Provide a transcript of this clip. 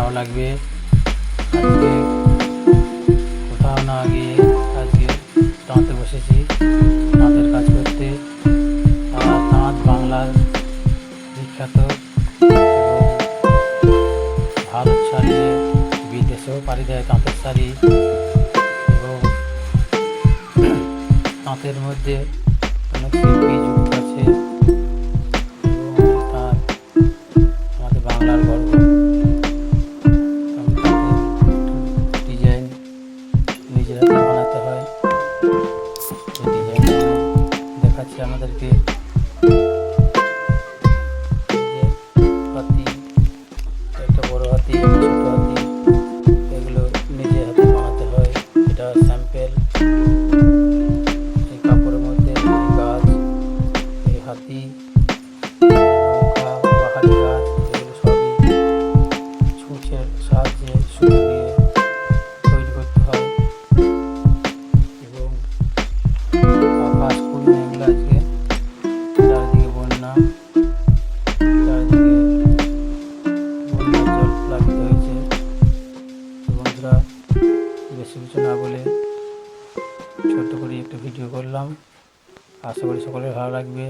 ভালো লাগবে। আজকে কোথাও না গিয়ে আজকে তাঁতে বসেছি তাঁতের কাজ করতে। তাঁত বাংলার বিখ্যাত ভারত শাড়ি বিদেশেও পাড়ি দেয় তাঁতের শাড়ি। এবং তাঁতের মধ্যে অনেক শিল্পী দেখাচ্ছি আমাদেরকে হাতি, একটা বড় হাতি এগুলো নিজের হাতে বানাতে হয়। এটা স্যাম্পেল। এই কাপড়ের মধ্যে গাছ, এই হাতি প্লাবিত হয়েছে। বন্ধুরা, বেশি কিছু না বলে ছোট্ট করে একটা ভিডিও করলাম। আশা করি সকলের ভালো লাগবে।